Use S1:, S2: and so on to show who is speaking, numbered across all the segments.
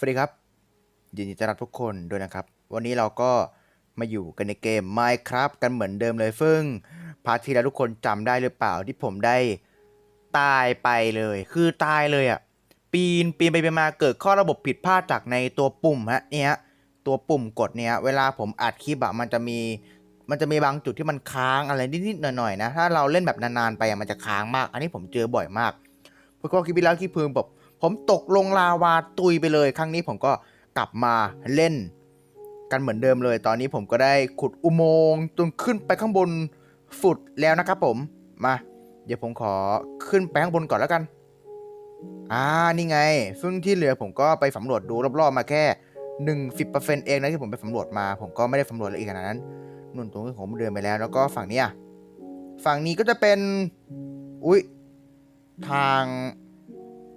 S1: สวัสดีครับยินดีต้อนรับทุกคนด้วยนะครับ วันนี้เราก็มาอยู่กันในเกม Minecraft กันเหมือนเดิมเลยซึ่งพาร์ทที่แล้วทุกคนจำได้หรือเปล่าที่ผมได้ตายไปเลย คือตายเลยอะ่ะปีนปีนไปไปมาเกิดข้อระบบผิดพลาดจากในตัวปุ่มฮะเนี่ยตัวปุ่มกดเนี่ยเวลาผมอัดคลิปอะมันจะมีมันจะมีบางจุดที่มันค้างอะไรนิดๆหน่อยๆนะถ้าเราเล่นแบบนานๆไปมันจะค้างมาก อันนี้ผมเจอบ่อยมากเพราะก็คลิปที่แล้วที่พึงแบบ ผมตกลงลาวาตุยไปเลย ครั้งนี้ผมก็กลับมาเล่นกันเหมือนเดิมเลย ตอนนี้ผมก็ได้ขุดอุโมงค์จนขึ้นไปข้างบนฟุดแล้วนะครับผม มา เดี๋ยวผมขอขึ้นไปข้างบนก่อนแล้วกัน อ่า นี่ไง ซึ่งที่เหลือผมก็ไปสำรวจดูรอบๆมาแค่หนึ่งสิบเปอร์เซ็นต์เองนะที่ผมไปสำรวจมา ผมก็ไม่ได้สำรวจละเอียดขนาดนั้นนุ่นตรงนี้ผมเดินไปแล้ว แล้วก็ฝั่งนี้ฝั่งนี้ก็จะเป็น อุ้ยทาง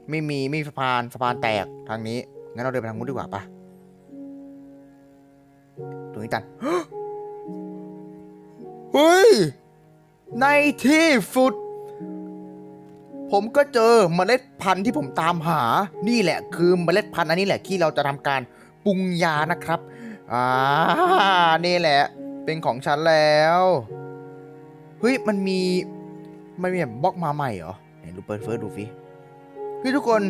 S1: ไม่มีไม่มีสะพานสะพานแตกทางนี้งั้นเราเดินไปทางนู้นดีกว่าปะตรงนี้ตันเฮ้ย ในที่สุด ผมก็เจอเมล็ดพันธุ์ที่ผมตามหา นี่แหละคือเมล็ดพันธุ์อันนี้แหละที่เราจะทำการปรุงยานะครับ อ่า นี่แหละ เป็นของฉันแล้ว เฮ้ย มันมี มันมีแบบบล็อกมาใหม่เหรอไหนดูเปิดเฟิร์สดูฟิ เฮ้ยทุกคน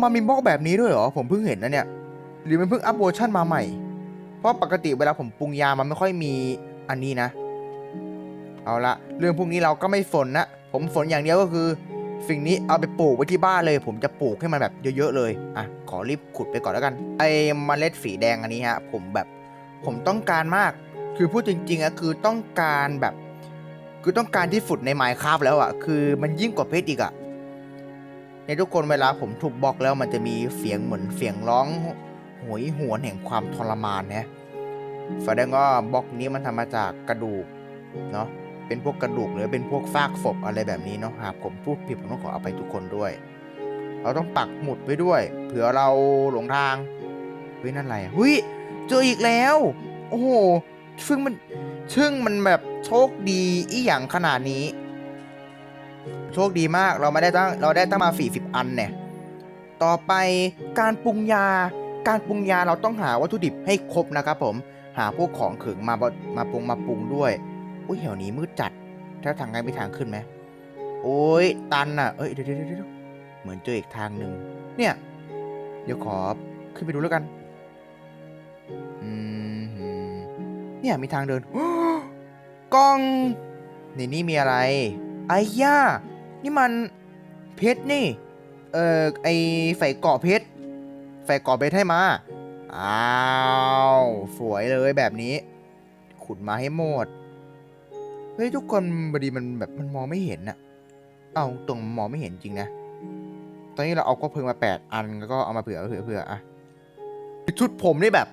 S1: มันมีบล็อกแบบนี้ด้วยเหรอ ผมเพิ่งเห็นนะเนี่ย หรือมันเพิ่งอัพเวอร์ชันมาใหม่ เพราะปกติเวลาผมปรุงยามันไม่ค่อยมีอันนี้นะ เอาละเรื่องพวกนี้เราก็ไม่ฝนนะ ผมฝนอย่างเดียวก็คือ สิ่งนี้เอาไปปลูกไว้ที่บ้านเลย ผมจะปลูกให้มันแบบเยอะๆเลย อะ ขอรีบขุดไปก่อนแล้วกัน ไอ้เมล็ดสีแดงอันนี้ฮะ ผมแบบ ผมต้องการมาก คือพูดจริงๆอะคือต้องการแบบ คือต้องการที่สุดในไมค์คราฟแล้วอะคือมันยิ่งกว่าเพชรอีกอะ ในทุกคนเวลาผมถูกบล็อกแล้วมันจะมีเสียงเหมือนเสียงร้องโหยหวนแห่งความทรมานนะแสดงว่าบล็อกนี้มันทำมาจากกระดูกเนาะเป็นพวกกระดูกหรือเป็นพวกซากศพอะไรแบบนี้เนาะหากผมพูดผิดผมต้องขออภัยทุกคนด้วย เราต้องปักหมุดไว้ด้วยเผื่อเราหลงทางเฮ้ยนั่นอะไรอเฮ้ยเจออีกแล้ว โอ้โหซึ่งมันซึ่งมันแบบโชคดีอีหยังขนาดนี้ โชคดีมากเราไม่ได้ตั้งเราได้ตั้งมา 40 อันเนี่ย ต่อไปการปรุงยา การปรุงยาเราต้องหาวัตถุดิบให้ครบนะครับผม หาพวกของขึงมามาปรุงมาปรุงด้วย อุ้ยแถวนี้มืดจัด ถ้าทางไงมีทางขึ้นไหม โอ้ยตันอะ เอ้ยเดี๋ยวเดี๋ยวเดี๋ยวเหมือนเจออีกทางหนึ่ง เนี่ย เดี๋ยวขอขึ้นไปดูแล้วกัน อืมหืมเนี่ยมีทางเดินกล้องในนี่มีอะไร ไอ้ย่า นี่มันเพชรนี่ เอ่อไอใส่เกาะเพชรใส่เกาะเพชรให้มา อ้าว สวยเลยแบบนี้ ขุดมาให้หมด เฮ้ย ทุกคนบดีมันแบบมันมองไม่เห็นนะเอาตรงมองไม่เห็นจริงนะ ตอนนี้เราเอาก็เพลิงมาแปดอันแล้วก็เอามาเผื่อเผื่อเผื่ออะชุดผมนี่แบบ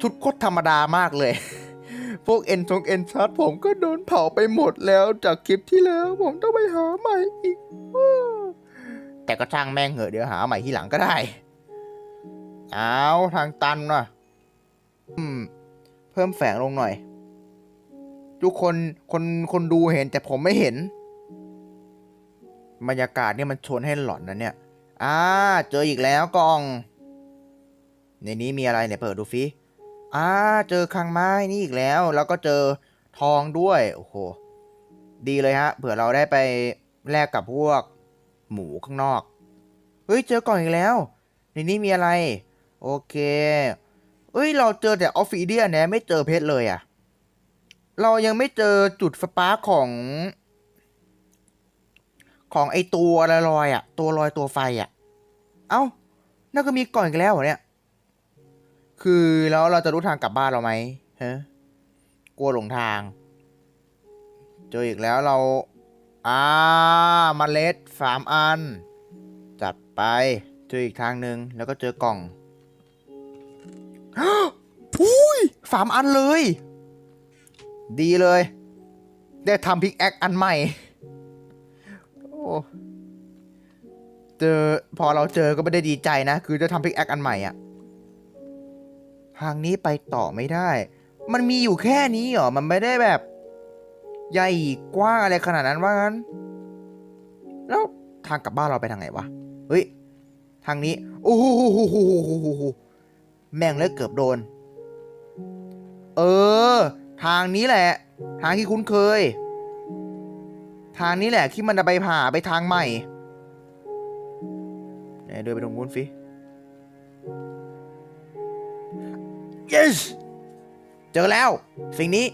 S1: ชุดโคตรธรรมดามากเลย พวกเอ็นทงเอ็นชาร์ตผมก็โดนเผาไปหมดแล้วจากคลิปที่แล้วผมต้องไปหาใหม่อีก แต่ก็ช่างแม่งเหอะเดี๋ยวหาใหม่ที่หลังก็ได้ เอาทางตันว่ะอืม เพิ่มแฝงลงหน่อย ทุกคนคนคนดูเห็นแต่ผมไม่เห็น บรรยากาศเนี่ยมันชวนให้หลอนนะเนี่ย อ่า เจออีกแล้วกอง ในนี้มีอะไรเนี่ยเปิดดูฟิ อ่าเจอคังไม้นี่อีกแล้ว แล้วก็เจอทองด้วย โอ้โห ดีเลยฮะ เผื่อเราได้ไปแลกกับพวก หมูข้างนอก เฮ้ย เจอก่องอีกแล้ว ในนี้มีอะไร โอเค เอ้ย เราเจอแต่ออฟฟิเดียนี่ไม่เจอเพชรเลยอะเรายังไม่เจอจุดสปาร์คของ ของไอตัวลอยอะตัวลอยตัวไฟอะเอ้านั่นก็มีก่องอีกแล้วเหรอเนี่ย คือแล้วเราจะรู้ทางกลับบ้านเราไหมฮะกลัวหลงทาง เจออีกแล้วเรา อ่ามาเล็ดสามอัน จัดไป เจออีกทางหนึ่งแล้วก็เจอกล่องอุ้ยสามอันเลย ดีเลย ได้ทำพิกแอคอันใหม่ โอ้เจอพอเราเจอก็ไม่ได้ดีใจนะ คือจะทำพิกแอคอันใหม่อะ ทางนี้ไปต่อไม่ได้ มันมีอยู่แค่นี้เหรอ มันไม่ได้แบบ ใหญ่กว้างอะไรขนาดนั้นว่างั้น แล้วทางกลับบ้านเราไปทางไหนวะ เฮ้ย ทางนี้ โอ้โหแม่งเลยเกือบโดน เออ ทางนี้แหละ ทางที่คุ้นเคย ทางนี้แหละที่มันจะไปผ่าไปทางใหม่ไหนเดินไปตรงนู้นฟิ yes เจอแล้ว สิ่งนี้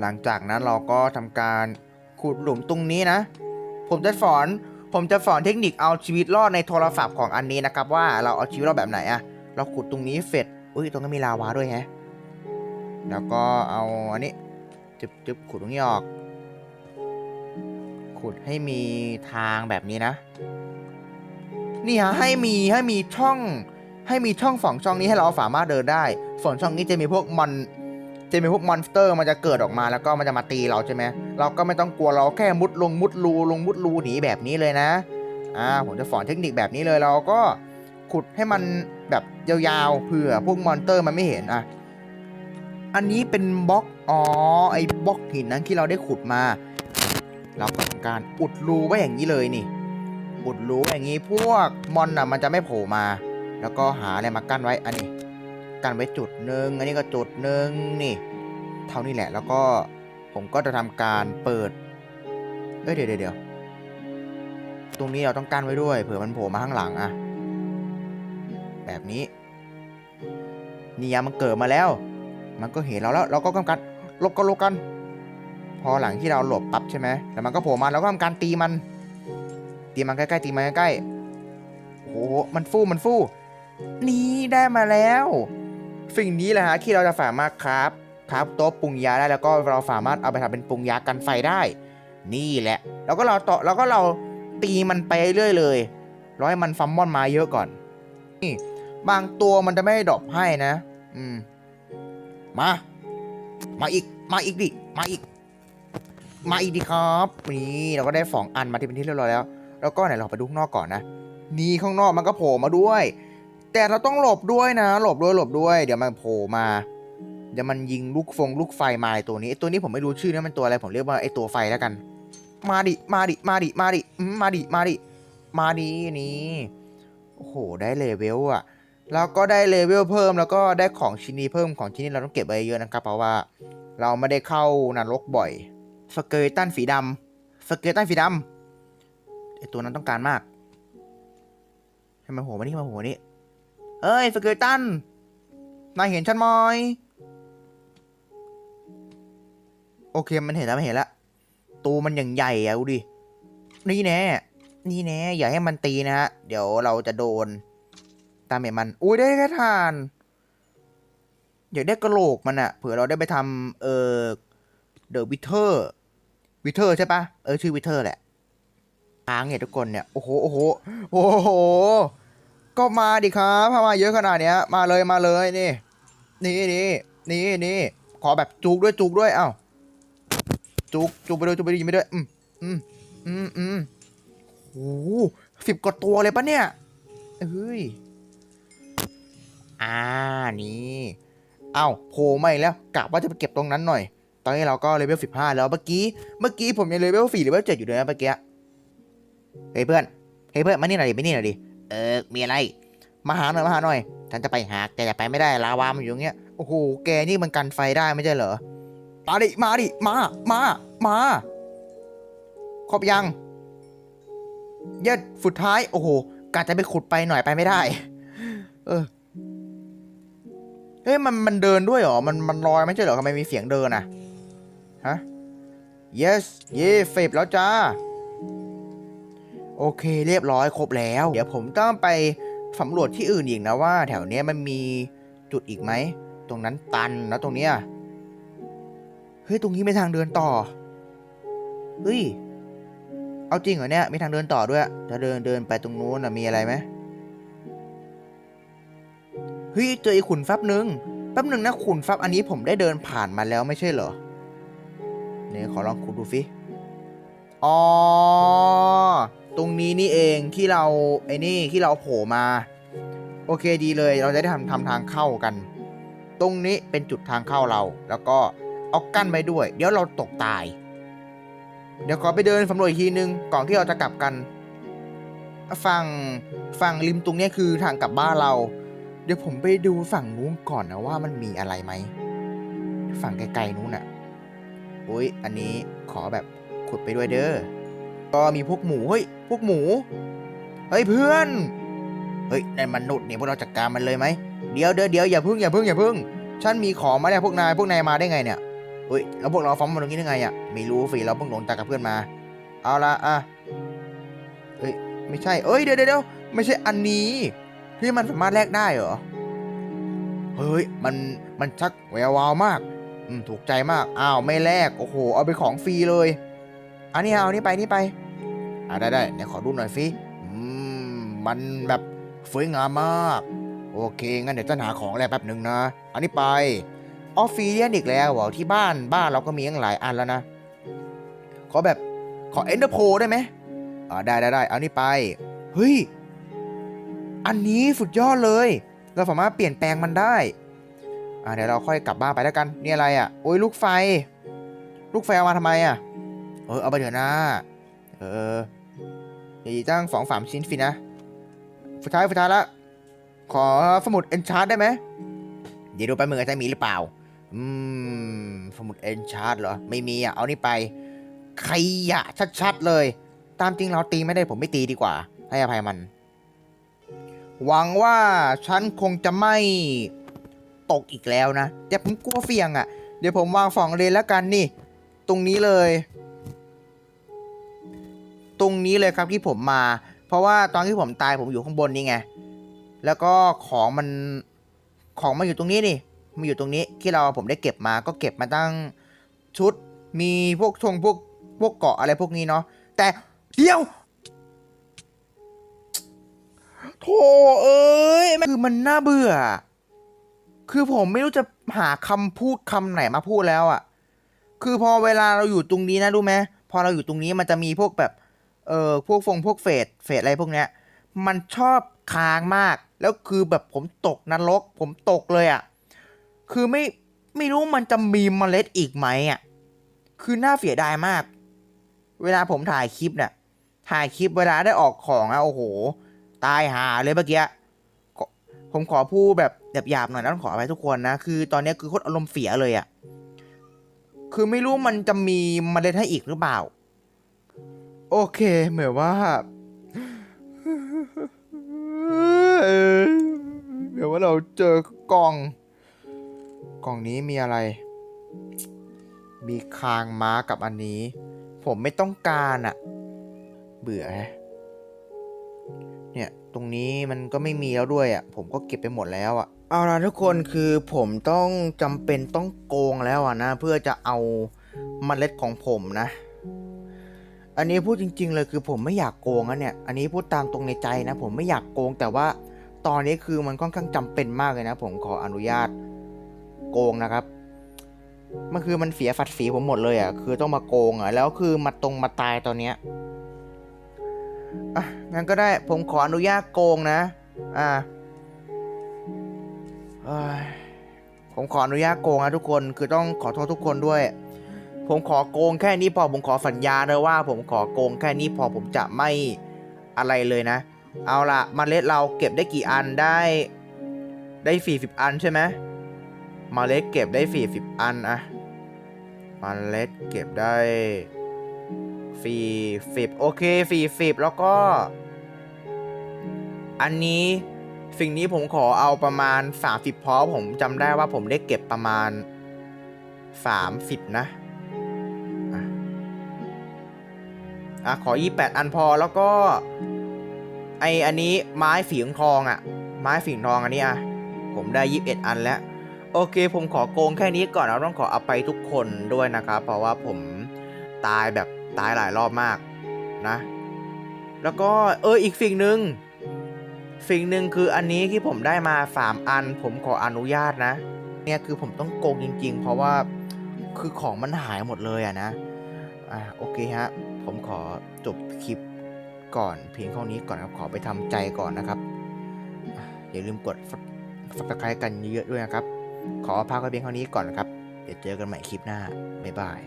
S1: หลังจากนั้นเราก็ทำการขุดหลุมตรงนี้นะ ผมจะสอน ผมจะสอนเทคนิคเอาชีวิตรอดในโทรศัพท์ของอันนี้นะครับ ว่าเราเอาชีวิตรอดแบบไหนอะเราขุดตรงนี้เสร็จอุ้ยตรงนั้มีลาวาด้วยแฮะแล้วก็เอาอันนี้จึบจึบขุดตรงนี้ออก ขุดให้มีทางแบบนี้นะ นี่ฮะให้มีให้มีช่อง ให้มีช่องสองช่องนี้ให้เราสามารถเดินได้ ส่วนช่องนี้จะมีพวกมอนจะมีพวกมอนสเตอร์มันจะเกิดออกมาแล้วก็มันจะมาตีเราใช่ไหมเราก็ไม่ต้องกลัวเราแค่มุดลงมุดรูลงมุดรูหนีแบบนี้เลยนะอ่าผมจะสอนเทคนิคแบบนี้เลยเราก็ขุดให้มันแบบยาวๆเผื่อพวกมอนสเตอร์มันไม่เห็นอะอันนี้เป็นบล็อกอ๋อไอ้บล็อกหินนั้นที่เราได้ขุดมาเราก็ทำการอุดรูไว้อย่างนี้เลยนี่ อุดรูอย่างนี้พวกมอนอะมันจะไม่โผล่มา แล้วก็หาอะไรมากั้นไว้ อันนี้ กั้นไว้จุดหนึ่งอันนี้ก็จุดหนึ่งนี่ เท่านี้แหละ แล้วก็ผมก็จะทำการเปิด เอ้ยเดี๋ยวเดี๋ยวเดี๋ยวตรงนี้เราต้องกั้นไว้ด้วย เผื่อมันโผล่มาข้างหลังอะแบบนี้นี่ยามันเกิดมาแล้ว มันก็เห็นเราแล้ว เราก็ทำการลบก็ลบกัน พอหลังที่เราหลบปั๊บใช่ไหมแล้วมันก็โผล่มาเราก็ทำการตีมัน ตีมันใกล้ๆตีมันใกล้ๆโอ้โหมันฟู่มันฟู่ นี่ได้มาแล้ว สิ่งนี้แหละฮะที่เราจะสามารถคราฟคราฟโต๊ะปรุงยาได้แล้วก็เราสามารถเอาไปทำเป็นปรุงยากันไฟได้ นี่แหละ แล้วก็เราต่อแล้วก็เราตีมันไปเรื่อยเลยร้อให้มันฟัมมอนมาเยอะก่อนนี่บางตัวมันจะไม่ดรอปให้นะ อืม มา มาอีก มาอีกดิ มาอีก มาอีกดิครับ นี่เราก็ได้สองอันมาที่เป็นที่เรียบร้อยแล้ว แล้วก็ไหนเราไปดูข้างนอกก่อนนะ นี่ข้างนอกมันก็โผล่มาด้วย แต่เราต้องหลบด้วยนะ หลบด้วยหลบด้วย เดี๋ยวมันโผล่มา เดี๋ยวมันยิงลูกฟงลูกไฟมาไอตัวนี้ไอตัวนี้ผมไม่รู้ชื่อนะมันตัวอะไรผมเรียกว่าไอตัวไฟแล้วกัน มาดิมาดิมาดิมาดิมาดิมาดิมาดินี่โอ้โหได้เลเวลอะแล้วก็ได้เลเวลเพิ่มแล้วก็ได้ของชิ้นนี้เพิ่มของชิ้นนี้เราต้องเก็บไว้เยอะนะครับ เพราะว่าเราไม่ได้เข้านรกบ่อยสเกลตันสีดำสเกลตันสีดำไอตัวนั้นต้องการมากให้มันโผล่มานี่มาโผล่มานี่ เอ้ยสเกลตัน นายเห็นฉันไหมโอเคมันเห็นแล้วมันเห็นแล้วตัวมันอย่างใหญ่อะดูดิ นี่แน่ นี่แน่ อย่าให้มันตีนะฮะ เดี๋ยวเราจะโดน ตามเห็นมัน อุ้ยได้แค่ทาน อยากได้กระโหลกมันอะเผื่อเราได้ไปทำเออเดอะวิเทอร์วิเทอร์ใช่ปะเออชื่อวิเทอร์แหละทางเนี่ยทุกคนเนี่ย โอ้โห โอ้โห โอ้โห ก็มาดิครับถ้ามาเยอะขนาดเนี้ย มาเลยมาเลยนี่ นี่นี่นี่นี่ขอแบบจุกด้วยจุกด้วยเอ้าจุกจุกไปด้วยจุกไปด้วยยิงไปด้วยอืมอืมอืมอืมโอ้สิบกว่าตัวเลยปะเนี่ยเฮ้ยอ่านี่เอ้าโผล่มาอีกแล้วกะว่าจะไปเก็บตรงนั้นหน่อย ตอนนี้เราก็เลเวลสิบห้าแล้วเมื่อกี้เมื่อกี้ผมยังเลเวลสี่เลเวลเจ็ดอยู่เลยนะเมื่อกี้เฮ้ยเพื่อนเฮ้ยเพื่อนมานี่หน่อยดิมานี่หน่อยดิ เออ มีอะไร มาหาหน่อย มาหาหน่อย ฉันจะไปหา แกจะไปไม่ได้ ลาวามันอยู่อย่างเงี้ย โอ้โห แกนี่มันกันไฟได้ไม่ใช่เหรอ มาดิ มาดิ มา มา มา ครบยัง เย็ดสุดท้าย โอ้โหกะจะไปขุดไปหน่อยไปไม่ได้ เออ เฮ้ย มัน มันเดินด้วยเหรอ มัน มันลอยไม่ใช่เหรอทำไมมีเสียงเดินอะฮะ yes เย่เฟบแล้วจ้า โอเคเรียบร้อยครบแล้ว เดี๋ยวผมต้องไปสำรวจที่อื่นอีกนะว่า แถวเนี้ยมันมีจุดอีกไหม ตรงนั้นตันแล้วตรงเนี้ยเฮ้ยตรงนี้มีทางเดินต่อเฮ้ยเอาจริงเหรอเนี่ยมีทางเดินต่อด้วยถ้าเดินเดินไปตรงนู้นมีอะไรไหมเฮ้ยเจออีกขุนฟับหนึ่งแป๊บหนึ่งนะขุนฟับอันนี้ผมได้เดินผ่านมาแล้วไม่ใช่เหรอเนี่ยขอลองขุดดูฟิอ๋อ ตรงนี้นี่เองที่เราไอ้นี่ที่เราโผล่มา โอเคดีเลยเราจะได้ทำทำทางเข้ากัน ตรงนี้เป็นจุดทางเข้าเรา แล้วก็เอากั้นไว้ด้วย เดี๋ยวเราตกตาย เดี๋ยวขอไปเดินสำรวจอีกทีนึงก่อนที่เราจะกลับกันฝั่งฝั่งริมตรงนี้คือทางกลับบ้านเรา เดี๋ยวผมไปดูฝั่งนู้นก่อนนะว่ามันมีอะไรไหมฝั่งไกลๆนู้นน่ะอุ้ยอันนี้ขอแบบขุดไปด้วยเด้อ ก็มีพวกหมูเฮ้ยพวกหมู เฮ้ยเพื่อน เฮ้ยนั่นมนุษย์เนี่ยพวกเราจัดการมันเลยไหมเดี๋ยวเดี๋ยวเดี๋ยวอย่าพึ่งอย่าพึ่งอย่าพึ่ง ฉันมีของมาแล้วพวกนายพวกนายมาได้ไงเนี่ยเฮ้ยแล้วพวกเราฟ้อร์มมาตรงนี้ได้ไงอะไม่รู้ฝีเราเพิ่งหลงตากับเพื่อนมา เอาละอะเฮ้ยไม่ใช่เอ้ยเดี๋ยวเดี๋ยวเดี๋ยวไม่ใช่อันนี้ที่มันสามารถแลกได้เหรอเฮ้ยมันมันชักแวววาวมากอืมถูกใจมากอ้าวไม่แลกโอ้โหเอาไปของฟรีเลย อันนี้เอานี้ไปนี่ไปอ่าได้ได้ไหนขอดูหน่อยฟิอืมมันแบบสวยงามมาก โอเค งั้นเดี๋ยวจะหาของแลกแป๊บหนึ่งนะอันนี้ไป ออฟฟิเลียนอีกแล้วเหรอที่บ้านบ้านเราก็มีตั้งหลายอันแล้วนะ ขอแบบขอเอ็นเดอร์โพได้ไหมอ่าได้ได้ได้เอานี่ไป เฮ้ย อันนี้สุดยอดเลย เราสามารถเปลี่ยนแปลงมันได้อ่าเดี๋ยวเราค่อยกลับบ้านไปแล้วกัน นี่อะไรอะ โอ้ยลูกไฟ ลูกไฟเอามาทำไมอะ เออเอาไปเถอะนะ เออเดี๋ยวตั้งสองสามชิ้นฟินะสุดท้ายสุดท้ายละขอสมุดเอนชาร์ดได้ไหมเดี๋ยวดูไปมือจะมีหรือเปล่า อืม สมุดเอนชาร์ดเหรอ ไม่มีอะ เอานี่ไปขยะชัดๆเลย ตามจริงเราตีไม่ได้ผมไม่ตีดีกว่า ให้อภัยมัน หวังว่าฉันคงจะไม่ตกอีกแล้วนะแต่ผมกลัวเสี่ยงอะ่ะ เดี๋ยวผมวางฝั่งเลนแล้วกันนี่ ตรงนี้เลย รงนี้เลยครับที่ผมมา เพราะว่าตอนที่ผมตายผมอยู่ข้างบนนี่ไง แล้วก็ของมันของมันอยู่ตรงนี้นี่มันอยู่ตรงนี้ที่เราผมได้เก็บมาก็เก็บมาตั้งชุด มีพวกชงพวกพวกเกาะอะไรพวกนี้เนาะแต่เดี๋ยวโธ่เอ้ยคือมันน่าเบื่อ คือผมไม่รู้จะหาคำพูดคำไหนมาพูดแล้วอะ่ะ คือพอเวลาเราอยู่ตรงนี้นะรู้ไหมพอเราอยู่ตรงนี้มันจะมีพวกแบบ เออพวกฟงพวกเฟดเฟดอะไรพวกเนี้ย มันชอบค้างมาก แล้วคือแบบผมตกนรก ผมตกเลยอะ่ะ คือไม่ไม่รู้มันจะมีเมล็ดอีกไหมอะ คือน่าเสียดายมาก เวลาผมถ่ายคลิปเนี่ยถ่ายคลิปเวลาได้ออกของอะโอ้โห ตายหาเลยเมื่อกี้ผมขอพูดแบบหยาบๆหน่อยนะต้องขอไปทุกคนนะ คือตอนนี้คือโคตรอารมณ์เสียเลยอะ่ะ คือไม่รู้มันจะมีเมล็ดให้อีกหรือเปล่า โอเค เหมือนว่าเดี๋ยวว่าเราเจอกล่อง กล่องนี้มีอะไร มีคางม้ากับอันนี้ ผมไม่ต้องการอะเบื่อแฮะเนี่ยตรงนี้มันก็ไม่มีแล้วด้วยอะผมก็เก็บไปหมดแล้วอะเอาละทุกคนคือผมต้องจำเป็นต้องโกงแล้วอะนะ เพื่อจะเอาเมล็ดของผมนะ อันนี้พูดจริง ๆ เลยคือผมไม่อยากโกงนะเนี่ย อันนี้พูดตามตรงในใจนะ ผมไม่อยากโกง แต่ว่าตอนนี้คือมันค่อนข้างจำเป็นมากเลยนะ ผมขออนุญาตโกงนะครับ มันคือมันเสียฝัดฝีผมหมดเลยอะ คือต้องมาโกงอะ แล้วคือมาตรงมาตายตอนเนี้ยอะงั้นก็ได้ผมขออนุญาตโกงนะ อ่าผมขออนุญาตโกงนะทุกคน คือต้องขอโทษทุกคนด้วย ผมขอโกงแค่นี้พอผมขอสัญญาเลยว่า ผมขอโกงแค่นี้พอผมจะไม่อะไรเลยนะ เอาละมเมล็ดเราเก็บได้กี่อันได้ได้สี่สิบอันใช่ไหมมเมล็ดเก็บได้สี่สิบอันอะมเมล็ดเก็บได้สี่สิบโอเคสี่สิบแล้วก็ อันนี้สิ่งนี้ผมขอเอาประมาณสามสิบพอผมจำได้ว่าผมได้เก็บประมาณสามสิบนะ อะขอยี่แปดอันพอแล้วก็ ไออันนี้ไม้ฝีงทองอะ่ะ ไม้ฝีงทองอันนี้อะ ผมได้ยี่สิบเอ็ดอันแล้ว โอเค ผมขอโกงแค่นี้ก่อนเราต้องขอเอาไปทุกคนด้วยนะครับ เพราะว่าผมตายแบบตายหลายรอบมากนะ แล้วก็เอออีกสิ่งหนึ่งสิ่งหนึ่งคืออันนี้ที่ผมได้มาสามอัน ผมขออนุญาตนะ เนี่ยคือผมต้องโกงจริง ๆ เพราะว่าคือของมันหายหมดเลยอะนะ อ่าโอเคฮะ ผมขอจบคลิปก่อนเพียงเท่านี้ก่อนครับขอไปทำใจก่อนนะครับอะอย่าลืมกดสับสไครต์กันเยอะๆด้วยนะครับ ขอพักไว้เพียงเท่านี้ก่อนนะครับ เดี๋ยวเจอกันใหม่คลิปหน้า บ๊ายบาย